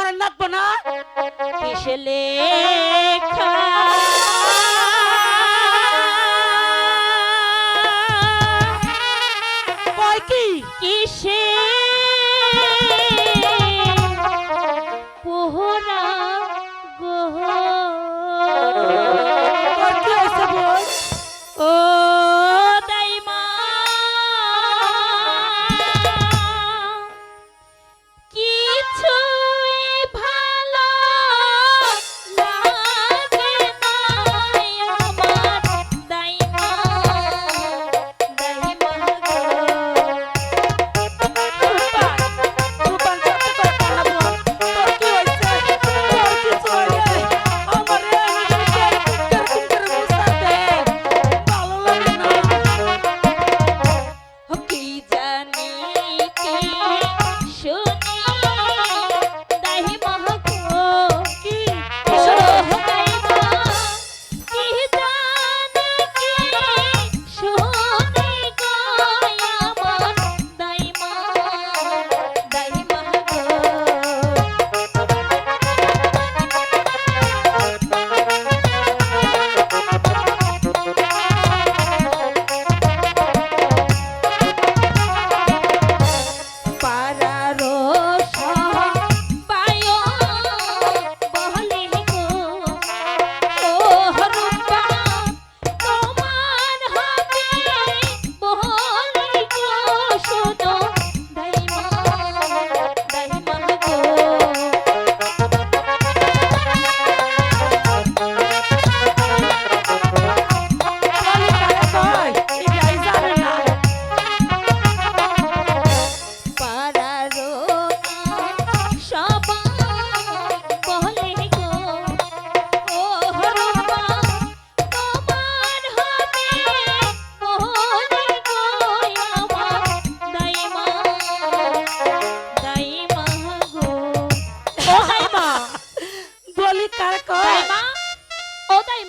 করার লাগবো না। কিসে লেখা? কি? কিসে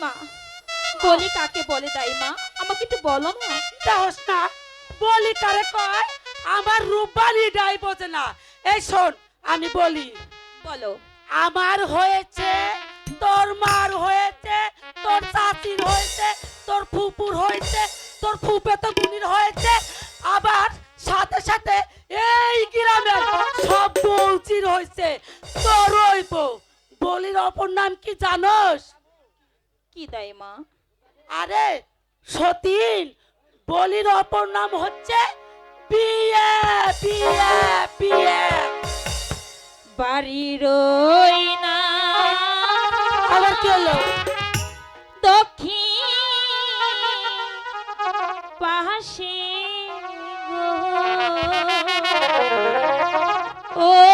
দাইমা বলি কাকে বলে দাইমা আমাকে একটু বলো না সাহস না বলি কারে কয়? আমার রূপালি ডাই বোঝে না। এই শোন আমি বলি। বলো। আমার হয়েছে তোর মার হয়েছে তোর চাচির হয়েছে তোর ফুপুর হয়েছে তোর ফুপে তো গুনির হয়েছে। আবার সাথে সাথে এই গ্রামের সব বৌচির হয়েছে। তোর হইব বলির অপর নাম কি জানোস? কি দাইমা আরে সতীন বলির অপর নাম হচ্ছে বিয়ে বিয়ে বিয়ে। বাড়ির না আবার কি হলো? দক্ষিণ পাশে ও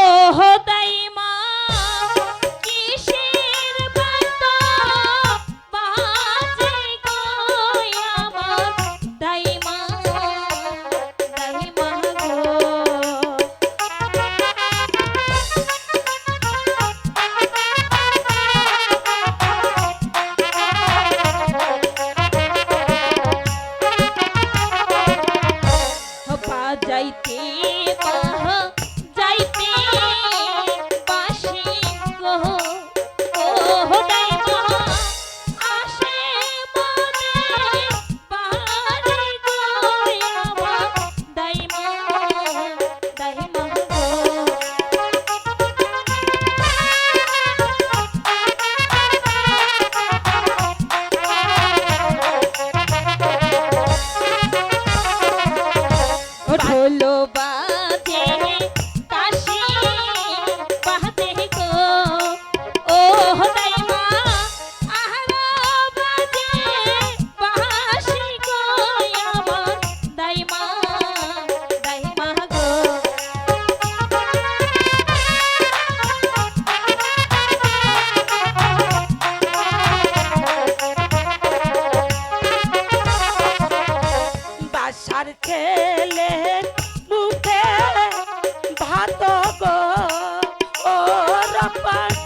কত গো ও রপা